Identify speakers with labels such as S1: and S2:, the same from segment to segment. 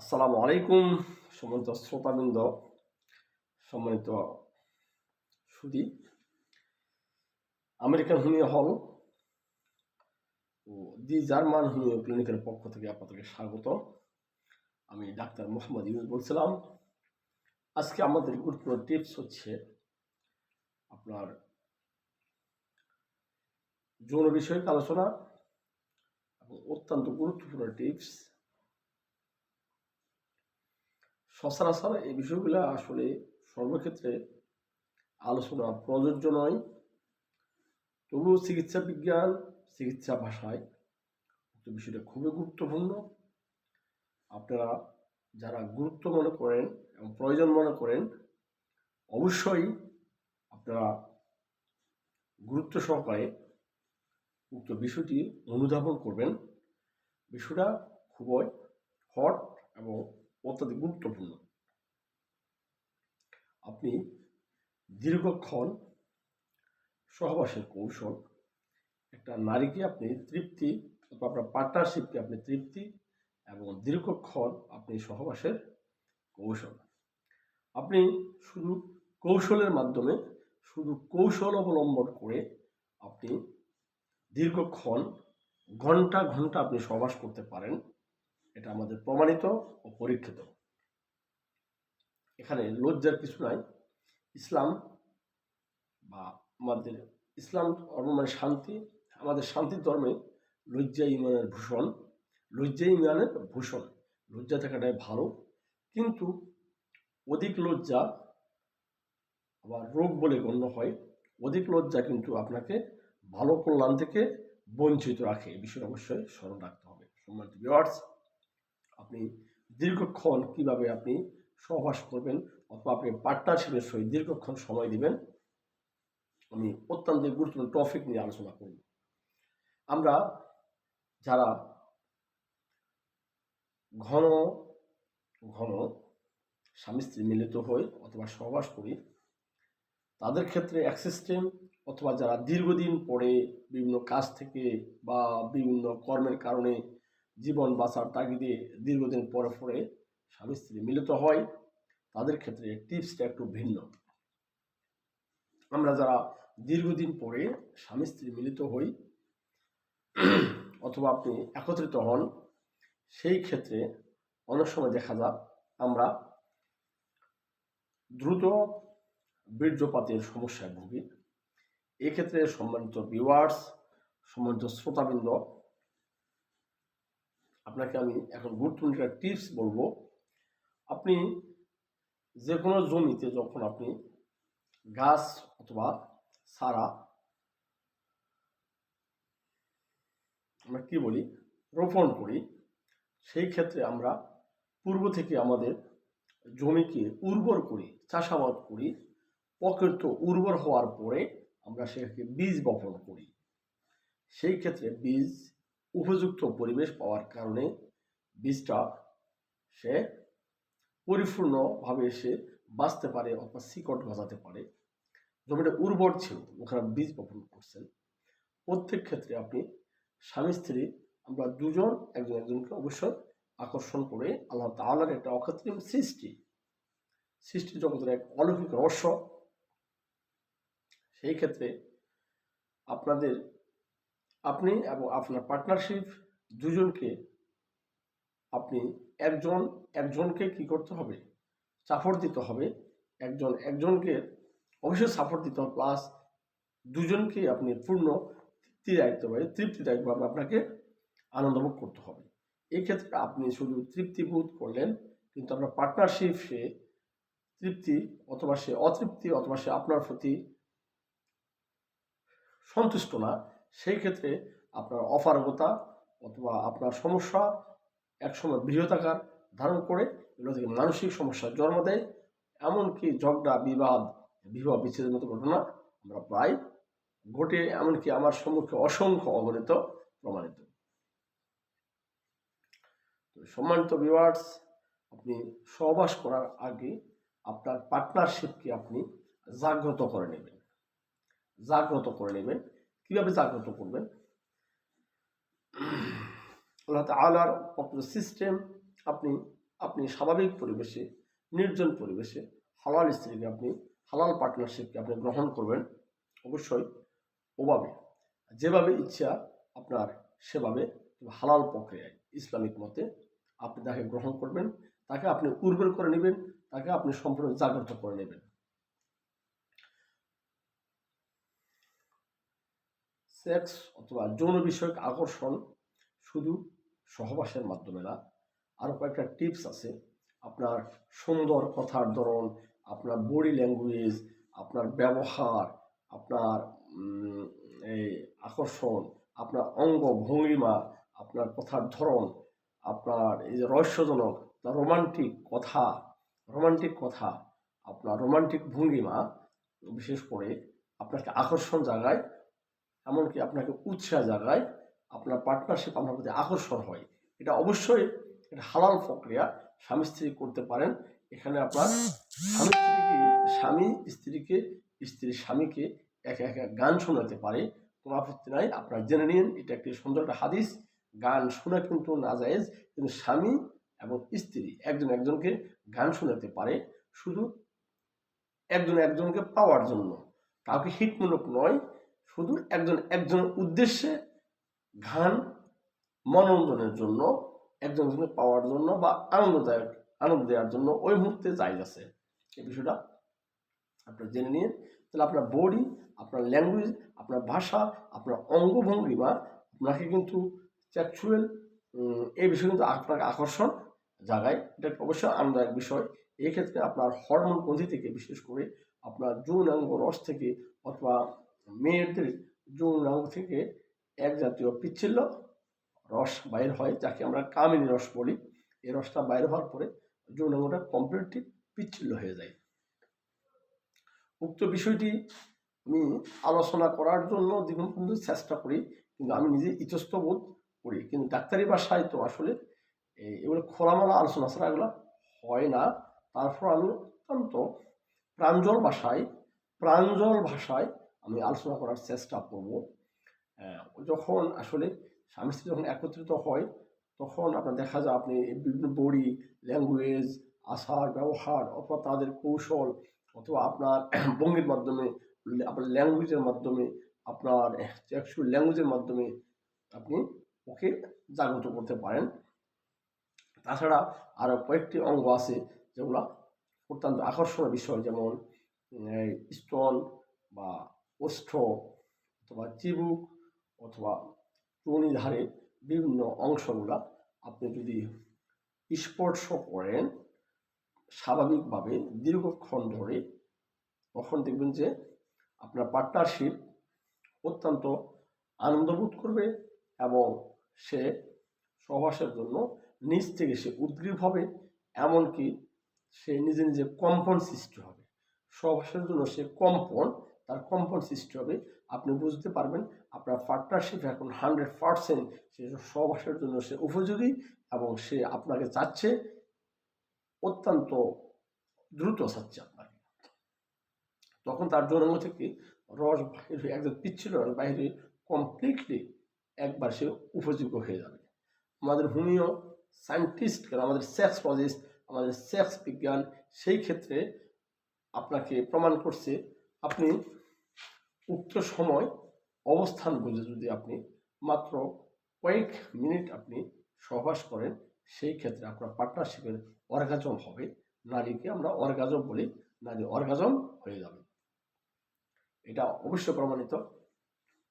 S1: আসসালামু আলাইকুম, সম্মানিত শ্রোতাবৃন্দ, সম্মানিত সুদী। আমেরিকান হোমিও হল ও দি জার্মান হোমিও ক্লিনিকের পক্ষ থেকে আপনাদেরকে স্বাগত। আমি ডাক্তার মোহাম্মদ ইউনুস বলছিলাম। আজকে আমাদের গুরুত্বপূর্ণ টিপস হচ্ছে আপনার যৌন বিষয়ক আলোচনা এবং অত্যন্ত গুরুত্বপূর্ণ টিপস সচরাচর এই বিষয়গুলো আসলে সর্বক্ষেত্রে আলোচনা প্রযোজ্য নয়। তবুও চিকিৎসা বিজ্ঞান, চিকিৎসা ভাষায় উক্ত বিষয়টা খুবই গুরুত্বপূর্ণ। আপনারা যারা গুরুত্ব মনে করেন এবং প্রয়োজন মনে করেন, অবশ্যই আপনারা গুরুত্ব সহকারে উক্ত বিষয়টি অনুধাবন করবেন। বিষয়টা খুবই হট এবং অত্যাধিক গুরুত্বপূর্ণ। আপনি দীর্ঘক্ষণ সহবাসের কৌশল, একটা নারীকে আপনি তৃপ্তি আপনার পার্টনারশিপকে আপনি তৃপ্তি, এবং দীর্ঘক্ষণ আপনি সহবাসের কৌশল। আপনি শুধু কৌশলের মাধ্যমে, শুধু কৌশল অবলম্বন করে আপনি দীর্ঘক্ষণ, ঘণ্টা ঘণ্টা আপনি সহবাস করতে পারেন। এটা আমাদের প্রমাণিত ও পরীক্ষিত। এখানে লজ্জার কিছু নাই। ইসলাম বা আমাদের ইসলাম ধর্ম মানে শান্তি। আমাদের শান্তির ধর্মে লজ্জা ইমানের ভূষণ। লজ্জা ইমানের ভূষণ। লজ্জা থাকাটাই ভালো। কিন্তু অধিক লজ্জা আবার রোগ বলে গণ্য হয়। অধিক লজ্জা কিন্তু আপনাকে ভালো কল্যাণ থেকে বঞ্চিত রাখে। এই বিষয়টা অবশ্যই স্মরণ রাখতে হবে। সম্মানিত ভিওয়ার্স আপনি দীর্ঘক্ষণ কীভাবে আপনি সহবাস করবেন অথবা আপনি পার্টনারশিপের সহিত দীর্ঘক্ষণ সময় দিবেন, আমি অত্যন্ত গুরুত্বপূর্ণ টপিক নিয়ে আলোচনা করব। আমরা যারা ঘন ঘন স্বামী স্ত্রী মিলিত হই অথবা সহবাস করি, তাদের ক্ষেত্রে এক সিস্টেম অথবা যারা দীর্ঘদিন পরে বিভিন্ন কাজ থেকে বা বিভিন্ন কর্মের কারণে জীবন বাঁচার তাগিদে দীর্ঘদিন পরে পরে স্বামী স্ত্রী মিলিত হয়। তাদের ক্ষেত্রে টিপসটা একটু ভিন্ন। আমরা যারা দীর্ঘদিন পরে স্বামী স্ত্রী মিলিত হই, অথবা আপনি একত্রিত হন, সেই ক্ষেত্রে অনেক সময় দেখা যাক আমরা দ্রুত বীর্যপাতের সমস্যায় ভুগি। এক্ষেত্রে সম্মানিত ভিউয়ার্স সম্মানিত শ্রোতাবৃন্দ আপনাকে আমি এখন গুরুত্বপূর্ণ একটা টিপস বলব। আপনি যে কোনো জমিতে যখন আপনি গাছ অথবা সারা আমরা কি বলি? রোপণ করি, সেই ক্ষেত্রে আমরা পূর্ব থেকে আমাদের জমিকে উর্বর করি, চাষাবাদ করি প্রকৃত উর্বর হওয়ার পরে আমরা সেটাকে বীজ বপন করি। সেই ক্ষেত্রে বীজ উপযুক্ত পরিবেশ পাওয়ার কারণে বীজটা সে পরিপূর্ণভাবে সে বাঁচতে পারে অথবা শিকট গজাতে পারে। জমিটা উর্বর ছিল, ওখানে বীজ বপন করছেন। প্রত্যেক ক্ষেত্রে আপনি স্বামী, স্ত্রী, আমরা দুজন, একজন, একজনকে অবশ্যই আকর্ষণ করে আল্লাহ তাআলার একটা অকৃত্রিম সৃষ্টি সৃষ্টি জগতের এক অলৌকিক রহস্য। সেই ক্ষেত্রে আপনাদের আপনি এবং আপনার পার্টনারশিপ দুজনকে আপনি একজন, একজনকে কি করতে হবে? সাপোর্ট দিতে হবে। একজন, একজনকে অবশ্যই সাপোর্ট দিতে হবে। প্লাস দুজনকে আপনি পূর্ণ তৃপ্তিদায়কভাবে তৃপ্তিদায়কভাবে আপনাকে আনন্দভোগ করতে হবে। এই ক্ষেত্রে আপনি শুধু তৃপ্তিবোধ করলেন, কিন্তু আপনার পার্টনারশিপ সে তৃপ্তি অথবা সে অতৃপ্তি অথবা সে আপনার প্রতি সন্তুষ্ট না। সেই ক্ষেত্রে আপনার অপারগতা অথবা আপনার সমস্যা একসময় বৃহতাকার ধারণ করে এগুলো থেকে মানসিক সমস্যার জন্ম দেয়। এমনকি ঝগড়া, বিবাদ, বিবাহ বিচ্ছেদের মতো ঘটনা আমরা প্রায় ঘটে এমনকি আমার সম্মুখে অসংখ্য অগণিত প্রমাণিত। সম্মানিত ভিউয়ার্স আপনি সহবাস করার আগে আপনার পার্টনারশিপকে আপনি জাগ্রত করে নেবেন। জাগ্রত করে নেবেন। কীভাবে জাগ্রত করবেন? আল্লাহ তালার সিস্টেম আপনি আপনি স্বাভাবিক পরিবেশে, নির্জন পরিবেশে, হালাল স্ত্রীকে আপনি, হালাল পার্টনারশিপকে আপনি গ্রহণ করবেন। অবশ্যই ওভাবে, যেভাবে ইচ্ছা আপনার সেভাবে হালাল প্রক্রিয়ায় ইসলামিক মতে আপনি তাকে গ্রহণ করবেন, তাকে আপনি উর্বর করে নেবেন, তাকে আপনি সম্পূর্ণ জাগ্রত করে নেবেন। সেক্স অথবা যৌন বিষয়ক আকর্ষণ শুধু সহবাসের মাধ্যমে না আরও কয়েকটা টিপস আছে। আপনার সুন্দর কথার ধরন, আপনার বডি ল্যাঙ্গুয়েজ আপনার ব্যবহার, আপনার এই আকর্ষণ, আপনার অঙ্গ ভঙ্গিমা, আপনার কথার ধরন, আপনার এই যে রহস্যজনক রোমান্টিক কথা রোমান্টিক কথা, আপনার রোমান্টিক ভঙ্গিমা, বিশেষ করে আপনাকে আকর্ষণ জাগায় এমনকি আপনাকে উৎসাহ জাগায় আপনার পার্টনারশিপ আপনার প্রতি আকর্ষণ হয়। এটা অবশ্যই এটা হালাল প্রক্রিয়া। স্বামী স্ত্রী করতে পারেন। এখানে আপনার স্বামী স্ত্রীকে স্বামী স্ত্রীকে, স্ত্রী স্বামীকে একে একে গান শোনাতে পারে। কোনো আপত্তি নাই। আপনারা জেনে নিন, এটা একটি সুন্দর একটা হাদিস। গান শোনা কিন্তু না জায়েজ কিন্তু স্বামী এবং স্ত্রী একজন একজনকে গান শোনাতে পারে। শুধু একজন একজনকে পাওয়ার জন্য। কাউকে হিটমূলক নয় শুধু একজন একজন উদ্দেশ্যে গান মনোরঞ্জনের জন্য, একজন একজনকে পাওয়ার জন্য বা আনন্দদায়ক, আনন্দ দেওয়ার জন্য ওই মুহূর্তে জায়জ আছে। এই বিষয়টা আপনারা জেনে নিন। তাহলে আপনার বডি, আপনার ল্যাঙ্গুয়েজ, আপনার ভাষা, আপনার অঙ্গভঙ্গিমা, আপনাকে কিন্তু চ্যাকচুয়াল এই বিষয়ে কিন্তু আপনাকে আকর্ষণ জাগায়। এটা অবশ্যই আনন্দদায়ক বিষয়। এই ক্ষেত্রে আপনার হরমোন গ্রন্থি থেকে, বিশেষ করে আপনার যৌনাঙ্গ রস থেকে অথবা মেয়েদের যৌনাঙ্গ থেকে এক জাতীয় পিচ্ছিল্য রস বাইর হয়, যাকে আমরা কামিনী রস বলি। এই রসটা বাইর হওয়ার পরে যৌনাঙ্গটা কমপ্লিটলি পিচ্ছিল্য হয়ে যায়। উক্ত বিষয়টি আমি আলোচনা করার জন্য দ্বিগুণ পর্যন্ত চেষ্টা করি, কিন্তু আমি নিজে ইতস্ত বোধ করি। কিন্তু ডাক্তারি ভাষায় তো আসলে এগুলো খোলামেলা আলোচনা ছাড়া এগুলো হয় না। তারপর আমি অত্যন্ত প্রাঞ্জল ভাষায় প্রাঞ্জল ভাষায় আমি আলোচনা করার চেষ্টা করব। যখন আসলে স্বামী স্ত্রী যখন একত্রিত হয়, তখন আপনার দেখা যায় আপনি বিভিন্ন বডি ল্যাঙ্গুয়েজ আসার ব্যবহার অথবা তাদের কৌশল অথবা আপনার ভঙ্গির মাধ্যমে, আপনার ল্যাঙ্গুয়েজের মাধ্যমে, আপনার ল্যাঙ্গুয়েজের মাধ্যমে আপনি ওকে জাগ্রত করতে পারেন। তাছাড়া আরও কয়েকটি অঙ্গ আছে যেগুলো অত্যন্ত আকর্ষণীয় বিষয় যেমন স্তন বা ওষ্ঠ অথবা চিবুক অথবা ধারে বিভিন্ন অংশগুলা আপনি যদি স্পর্শ করেন, স্বাভাবিকভাবে দীর্ঘক্ষণ ধরে, তখন দেখবেন যে আপনার পার্টনারশিপ অত্যন্ত আনন্দবোধ করবে এবং সে সহবাসের জন্য নিজ থেকে সে উদ্গ্রীব হবে, এমনকি সে নিজে নিজে কম্পন সৃষ্টি হবে। সহবাসের জন্য সে কম্পন তার কম্পন সৃষ্টি হবে। আপনি বুঝতে পারবেন আপনার পার্টনারশিপ এখন হান্ড্রেড পারসেন্ট সে সহবাসের জন্য সে উপযোগী এবং সে আপনাকে চাচ্ছে অত্যন্ত দ্রুত চাচ্ছে আপনাকে। তখন তার জন্ম থেকে রস বাহির হয়ে, একদম পিচ্ছিল রস বাইরে কমপ্লিটলি একবার সে উপযোগ্য হয়ে যাবে। আমাদের হোমিও সায়েন্টিস্ট আমাদের সেক্সোলজিস্ট আমাদের সেক্স বিজ্ঞান সেই ক্ষেত্রে আপনাকে প্রমাণ করছে, আপনি উক্ত সময় অবস্থান বুঝে যদি আপনি মাত্র কয়েক মিনিট আপনি সহবাস করেন, সেই ক্ষেত্রে আপনার পার্টনারশিপের অর্গাজম হবে। নারীকে আমরা অর্গাজম বলি, নারী অর্গাজম হয়ে যাবে। এটা অবশ্য প্রমাণিত।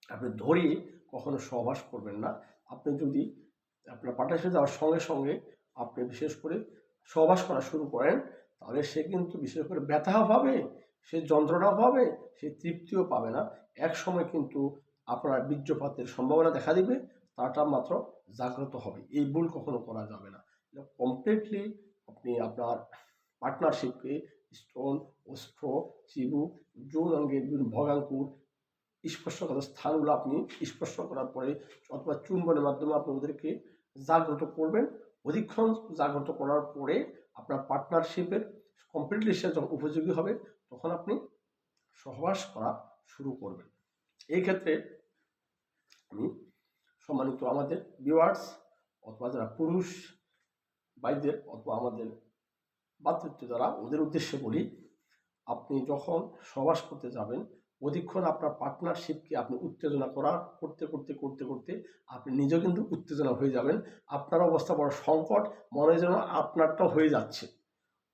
S1: আপনি ধরিয়ে কখনো সহবাস করবেন না। আপনি যদি আপনার পার্টনারশিপ যাওয়ার সঙ্গে সঙ্গে আপনি বিশেষ করে সহবাস করা শুরু করেন, তাহলে সে কিন্তু বিশেষ করে ব্যথা পাবে। সে যন্ত্রণাও পাবে, সে তৃপ্তিও পাবে না। এক সময় কিন্তু আপনার বীর্যপাতের সম্ভাবনা দেখা দিবে তাটা মাত্র জাগ্রত হবে। এই ভুল কখনো করা যাবে না। কমপ্লিটলি আপনি আপনার পার্টনারশিপকে স্টোন অস্ত্র, চিবু যৌন অঙ্গের বিভিন্ন ভগাঙ্কুর স্পর্শগত স্থানগুলো আপনি স্পর্শ করার পরে অথবা চুম্বনের মাধ্যমে আপনি ওদেরকে জাগ্রত করবেন। অধিকক্ষণ জাগ্রত করার পরে আপনার পার্টনারশিপের কমপ্লিটলি সে যখন উপযোগী হবে তখন আপনি সহবাস করা শুরু করবেন। এই ক্ষেত্রে আমি সম্মানিত আমাদের ভিউয়ার্স অথবা যারা পুরুষ ভাইদের অথবা আমাদের মাতৃত্ব দ্বারা ওদের উদ্দেশ্যে বলি, আপনি যখন সবাস করতে যাবেন, অধিকক্ষণ আপনার পার্টনারশিপকে আপনি উত্তেজনা করা, করতে করতে করতে করতে আপনি নিজেও কিন্তু উত্তেজনা হয়ে যাবেন। আপনার অবস্থা বড় সংকট, মনে যেন আপনারটা হয়ে যাচ্ছে।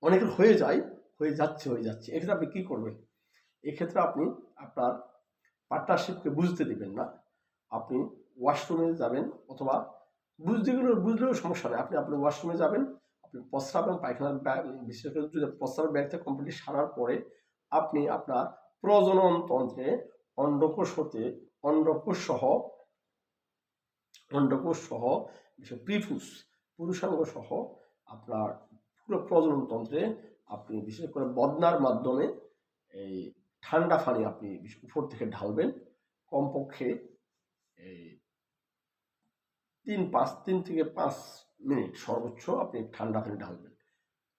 S1: অনেকের হয়ে যায় হয়ে যাচ্ছে হয়ে যাচ্ছে। এক্ষেত্রে আপনি কী করবেন? এক্ষেত্রে আপনি আপনার পার্টনারশিপকে বুঝতে দিবেন না। আপনি ওয়াশরুমে যাবেন অথবা বুঝতে গেলেও, বুঝলেও সমস্যা নেই। আপনি আপনি ওয়াশরুমে যাবেন, আপনি প্রস্রাব পায়খানার ব্যাগ বিশেষ করে যদি প্রস্রাবের ব্যাগটা কমপ্লিট সারার পরে আপনি আপনার প্রজনন তন্ত্রে অন্ডকোষ হতে, অন্ডকোষ সহ অন্ডকোষ সহ প্রিফুস পুরুষাঙ্গ সহ আপনার পুরো প্রজনন তন্ত্রে আপনি বিশেষ করে বদনার মাধ্যমে এই ঠান্ডা পানি আপনি উপর থেকে ঢালবেন। কমপক্ষে এই তিন পাঁচ, তিন থেকে পাঁচ মিনিট সর্বোচ্চ আপনি ঠান্ডা পানি ঢালবেন।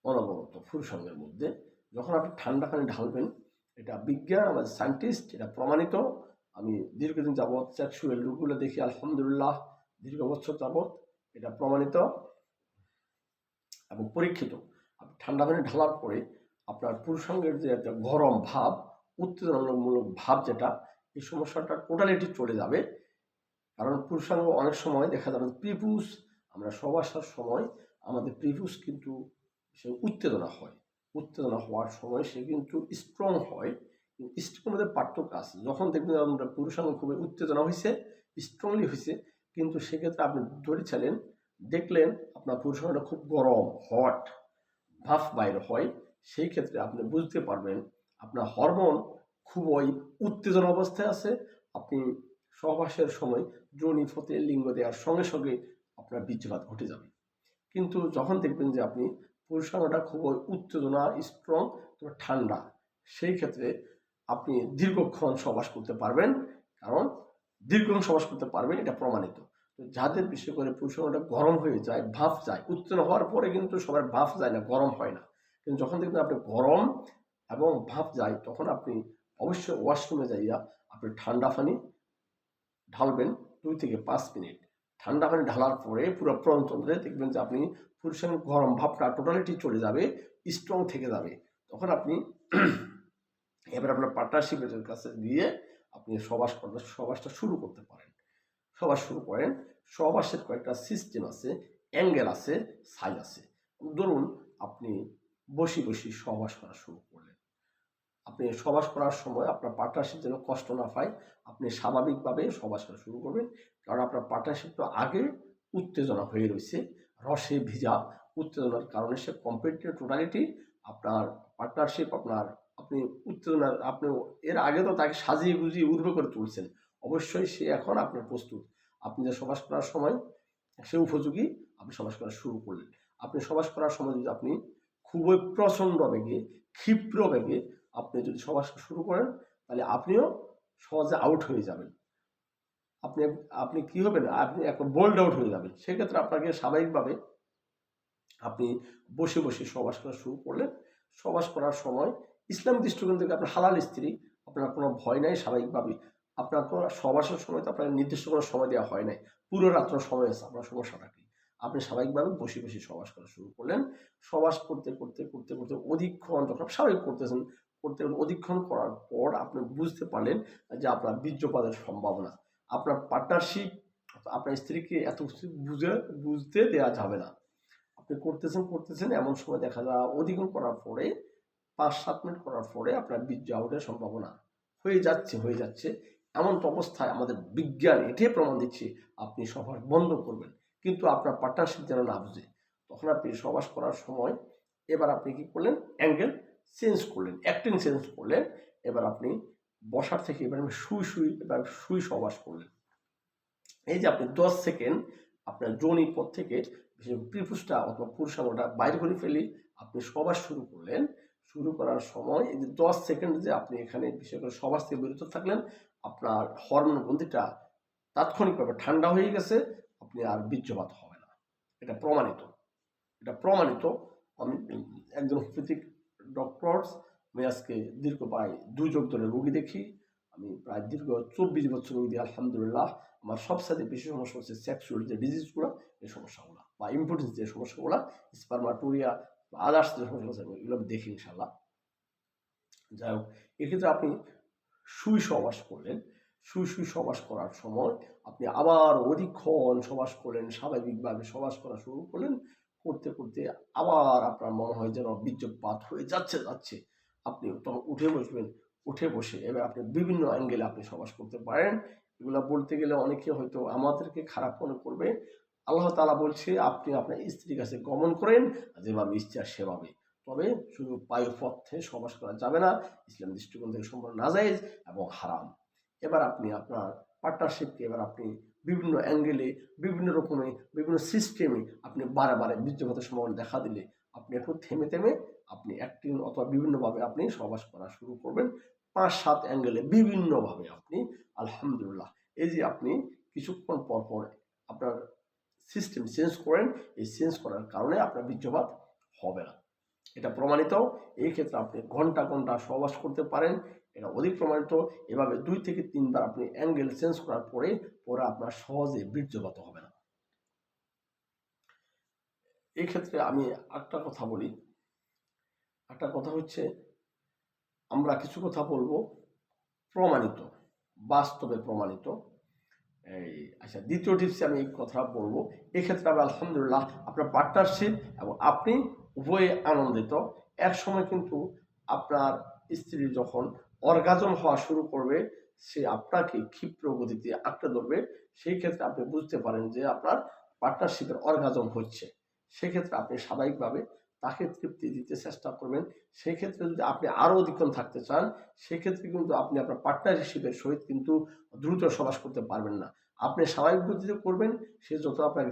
S1: অনবরত পুরুষাঙ্গের মধ্যে। যখন আপনি ঠান্ডা পানি ঢালবেন, এটা বিজ্ঞান আমাদের সায়েন্টিস্ট, এটা প্রমাণিত। আমি দীর্ঘদিন যাবৎ সেক্সুয়াল রোগগুলো দেখি, আলহামদুলিল্লাহ, দীর্ঘ বছর যাবৎ এটা প্রমাণিত এবং পরীক্ষিত। ঠান্ডা পানি ঢালার পরে আপনার পুরুষাঙ্গের যে একটা গরম ভাব, উত্তেজনামূলক ভাব যেটা, এই সমস্যাটা টোটালিটি চলে যাবে। কারণ পুরুষাঙ্গ অনেক সময় দেখা যাবে প্রিপুস আমরা সবাসার সময় আমাদের প্রিপুস কিন্তু সে উত্তেজনা হয়। উত্তেজনা হওয়ার সময় সে কিন্তু স্ট্রং হয়। স্ট্রং মধ্যে পার্থক্য আছে। যখন দেখবেন আমরা পুরুষাঙ্গ খুবই উত্তেজনা হয়েছে স্ট্রংলি হয়েছে কিন্তু সেক্ষেত্রে আপনি ধরেছিলেন, দেখলেন আপনার পুরুষাঙ্গটা খুব গরম হট ভাফ বাইর হয়, সেই ক্ষেত্রে আপনি বুঝতে পারবেন আপনার হরমোন খুবই উত্তেজনা অবস্থায় আছে। আপনি সহবাসের সময় যোনি ফতে লিঙ্গ দেওয়ার সঙ্গে সঙ্গে আপনার বীর্যপাত ঘটে যাবে। কিন্তু যখন দেখবেন যে আপনি পুরুষাঙ্গটা খুবই উত্তেজনা স্ট্রং তবে ঠান্ডা, সেই ক্ষেত্রে আপনি দীর্ঘক্ষণ সবাস করতে পারবেন। কারণ দীর্ঘক্ষণ সবাস করতে পারবেন, এটা প্রমাণিত। যাদের বিশেষ করে পুরুষাঙ্গটা গরম হয়ে যায়, ভাফ যায়। উত্তেজনা হওয়ার পরে কিন্তু সবার ভাফ যায় না, গরম হয় না। কিন্তু যখন দেখবেন আপনি গরম এবং ভাপ যায়, তখন আপনি অবশ্যই ওয়াশরুমে যাইয়া আপনি ঠান্ডা পানি ঢালবেন দুই থেকে পাঁচ মিনিট। ঠান্ডা পানি ঢালার পরে পুরো প্রন্তন্ত্রে দেখবেন যে আপনি পুরুষের গরম ভাবটা টোটালিটি চলে যাবে স্ট্রং থেকে যাবে। তখন আপনি এবার আপনার পার্টনারশিপের কাছে দিয়ে আপনি সবাস, সবাসটা শুরু করতে পারেন। সবাস শুরু করেন। সবাসের কয়েকটা সিস্টেম আছে, অ্যাঙ্গেল আছে, সাইজ আছে। ধরুন, আপনি বসি বসি সহবাস করা শুরু করলেন। আপনি সহবাস করার সময় আপনার পার্টনারশিপ যেন কষ্ট না পায়, আপনি স্বাভাবিকভাবে সহবাস করা শুরু করবেন। কারণ আপনার পার্টনারশিপ তো আগে উত্তেজনা হয়ে রয়েছে, রসে ভিজা। উত্তেজনার কারণে সে কমপ্লিটলি টোটালিটি আপনার পার্টনারশিপ আপনার, আপনি উত্তেজনার, আপনি এর আগে তো তাকে সাজিয়ে গুজিয়ে উর্ব করে তুলছেন। অবশ্যই সে এখন আপনার প্রস্তুত। আপনি যে সবাস করার সময়, সে উপযোগী আপনি সবাস করা শুরু করলেন। আপনি সবাস করার সময় যদি আপনি খুবই প্রচণ্ড বেগে, ক্ষিপ্র বেগে আপনি যদি সবাস শুরু করেন, তাহলে আপনিও সহজে আউট হয়ে যাবেন। আপনি আপনি কি হবেন? আপনি একটা বোল্ড আউট হয়ে যাবেন। সেক্ষেত্রে আপনাকে স্বাভাবিকভাবে আপনি বসে বসে সবাস করা শুরু করলেন। সবাস করার সময় ইসলাম দৃষ্টিকোণ থেকে আপনার হালাল স্ত্রী, আপনার কোনো ভয় নাই স্বাভাবিকভাবে আপনার কোনো সবাসের সময় তো আপনার নির্দিষ্ট কোনো সময় দেওয়া হয় নাই। পুরো রাত্র সময় আছে, আপনার সমস্যাটা কি আপনি স্বাভাবিকভাবে বসে বসে সবাস করা শুরু করলেন। সবাস করতে করতে করতে করতে অধিকক্ষণ যখন স্বাভাবিক করতেছেন। করতে অধিকক্ষণ করার পর আপনি বুঝতে পারলেন যে আপনার বীর্যপাতের সম্ভাবনা। আপনার পার্টনারশিপ আপনার স্ত্রীকে এত বুঝে, বুঝতে দেওয়া যাবে না। আপনি করতেছেন করতেছেন, এমন সময় দেখা যায় অধিকক্ষণ করার পরে, পাঁচ, সাত মিনিট করার পরে আপনার বীর্য আউটের সম্ভাবনা হয়ে যাচ্ছে হয়ে যাচ্ছে। এমন অবস্থায় আমাদের বিজ্ঞান এটাই প্রমাণ দিচ্ছে, আপনি সবার বন্ধ করবেন। কিন্তু আপনার পার্টনারশিপ যেন না বুঝে। তখন আপনি সবাস করার সময় এবার আপনি কি করলেন? অ্যাঙ্গেল চেঞ্জ করলেন, অ্যাক্টিং চেঞ্জ করলেন। এবার আপনি বসার থেকে এবার শুই শুই, এবার শুই সবাস করলেন। এই যে আপনি দশ সেকেন্ড আপনার জনির পর থেকে প্রিপুসটা অথবা পুরুষাঙ্গটা বাইরে করে ফেলি, আপনি সবাস শুরু করলেন। শুরু করার সময় এই যে দশ সেকেন্ড যে আপনি এখানে বিশেষ করে সবাস থেকে বিরত থাকলেন আপনার হরমোন গ্রন্থিটা তাৎক্ষণিকভাবে ঠান্ডা হয়ে গেছে, আপনি আর বীর্যপাত হবে না। এটা প্রমাণিত। এটা প্রমাণিত। আমি একজন হোমিওপ্যাথিক ডক্টরস আমি আজকে দীর্ঘ প্রায় দুই যোগ ধরে রোগী দেখি। আমি প্রায় দীর্ঘ চব্বিশ বছর রোগী দিই আলহামদুলিল্লাহ। আমার সবসাথে বেশি সমস্যা হচ্ছে সেক্সুয়াল যে ডিজিজগুলো এই সমস্যাগুলো বা ইম্পর্টেন্স যে সমস্যাগুলো স্পার্মাটোরিয়া বা আদার্স যে সমস্যাগুলো আছে এগুলো আমি দেখি ইনশাল্লাহ যাই হোক, এক্ষেত্রে আপনি সুই সবাস করলেন। সুই সুই করার সময় আপনি আবার অধিকক্ষণ সবাস করলেন, স্বাভাবিকভাবে সবাস করা শুরু করলেন। করতে করতে আবার আপনার মনে হয় যেন বীর্যপাত হয়ে যাচ্ছে যাচ্ছে। আপনি তখন উঠে বসবেন। উঠে বসে এবার আপনি বিভিন্ন অ্যাঙ্গেলে আপনি সবাস করতে পারেন। এগুলো বলতে গেলে অনেকে হয়তো আমাদেরকে খারাপ মনে করবে। আল্লাহ তালা বলছে, আপনি আপনার স্ত্রীর কাছে গমন করেন, যেভাবে ইচ্ছা সেভাবে। তবে শুধু পায়ু পথে সবাস করা যাবে না, ইসলাম দৃষ্টিকোণ থেকে সম্পূর্ণ নাজাইজ এবং হারাম। এবার আপনি আপনার পার্টনারশিপকে এবার আপনি বিভিন্ন অ্যাঙ্গেলে বিভিন্ন রকমে, বিভিন্ন সিস্টেমে আপনি বারে বারে বীর্যপাতের সম্ভাবনা দেখা দিলে আপনি একটু থেমে থেমে আপনি অ্যাক্টিং অথবা বিভিন্নভাবে আপনি সবাস করা শুরু করবেন। পাঁচ সাত অ্যাঙ্গেলে বিভিন্নভাবে আপনি, আলহামদুলিল্লাহ, এই যে আপনি কিছুক্ষণ পর পর আপনার সিস্টেম চেঞ্জ করেন, এই চেঞ্জ করার কারণে আপনার বীর্যপাত হবে না। এটা প্রমাণিত। এই ক্ষেত্রে আপনি ঘণ্টা ঘণ্টা সহবাস করতে পারেন, এটা অধিক প্রমাণিত। এভাবে দুই থেকে তিনবার আপনি অ্যাঙ্গেল চেঞ্জ করার পরে পরে আপনার সহজে বীর্যগত হবে না। এই ক্ষেত্রে আমি একটা কথা বলি। একটা কথা হচ্ছে, আমরা কিছু কথা বলব প্রমাণিত, বাস্তবে প্রমাণিত। এই আচ্ছা দ্বিতীয় টিপসে আমি এই কথাটা বলব। এক্ষেত্রে আমি আলহামদুলিল্লাহ আপনার পার্টনারশিপ এবং আপনি উভয়ে আনন্দিত। এক সময় কিন্তু আপনার স্ত্রী যখন অর্গাজম হওয়া শুরু করবে, সে আপনাকে ক্ষিপ্র গতিতে আঁকড়ে ধরবে। সেই ক্ষেত্রে আপনি বুঝতে পারেন যে আপনার পার্টনারশিপের অর্গাজম হচ্ছে। সেক্ষেত্রে আপনি স্বাভাবিকভাবে তাকে তৃপ্তি দিতে চেষ্টা করবেন। সেক্ষেত্রে যদি আপনি আরও অধিকক্ষণ থাকতে চান, সেক্ষেত্রে কিন্তু আপনি আপনার পার্টনারশিপের সহিত কিন্তু দ্রুত সবাস করতে পারবেন না। আপনি স্বাভাবিক গতিতে করবেন, সে যত আপনার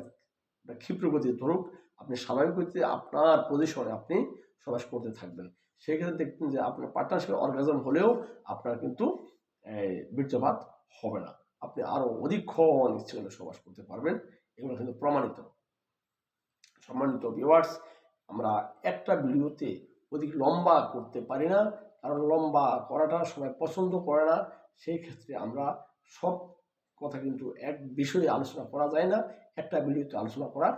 S1: ক্ষিপ্র গতিতে ধরুক আপনি স্বাভাবিক গতিতে আপনার পজিশনে আপনি সবাস করতে থাকবেন। সেক্ষেত্রে দেখবেন যে আপনার পার্টনারশিপ অর্গাজম হলেও আপনার কিন্তু বীর্যপাত হবে না। আপনি আরও অধিকক্ষণ ইচ্ছে করলে সবাস করতে পারবেন। এগুলো কিন্তু প্রমাণিত। সম্মানিত ভিওয়ার্স আমরা একটা ভিডিওতে অধিক লম্বা করতে পারি না, কারণ লম্বা করাটা সবাই পছন্দ করে না। সেই ক্ষেত্রে আমরা সব কথা কিন্তু এক বিষয়ে আলোচনা করা যায় না, একটা ভিডিওতে আলোচনা করা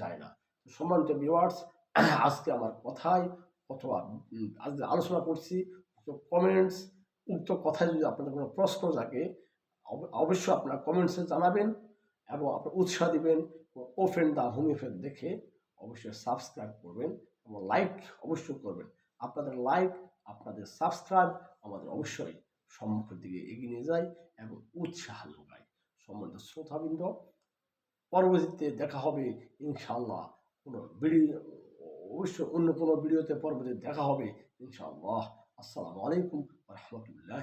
S1: যায় না। সম্মানিত ভিউয়ার্স আজকে আমার কথায় অথবা আজ আলোচনা করছি কমেন্টস উক্ত কথায় যদি আপনাদের কোনো প্রশ্ন থাকে, অব- অবশ্যই আপনার কমেন্টসে জানাবেন এবং আপনার উৎসাহ দিবেন ওপেন দ্য হোমিওপ্যাথ দেখে অবশ্যই সাবস্ক্রাইব করবেন এবং লাইক অবশ্যই করবেন। আপনাদের লাইক আপনাদের সাবস্ক্রাইব আমাদের অবশ্যই সম্মুখের দিকে এগিয়ে নিয়ে যায় এবং উৎসাহ যোগায়। সম্বন্ধ শ্রোতাবৃন্দ, পরবর্তীতে দেখা হবে ইনশাআল্লাহ কোনো ভিডিও অবশ্যই অন্য কোনো ভিডিওতে পর্বতে দেখা হবে ইনশাআল্লাহ। আসসালামু আলাইকুম রহমতুল্লাহ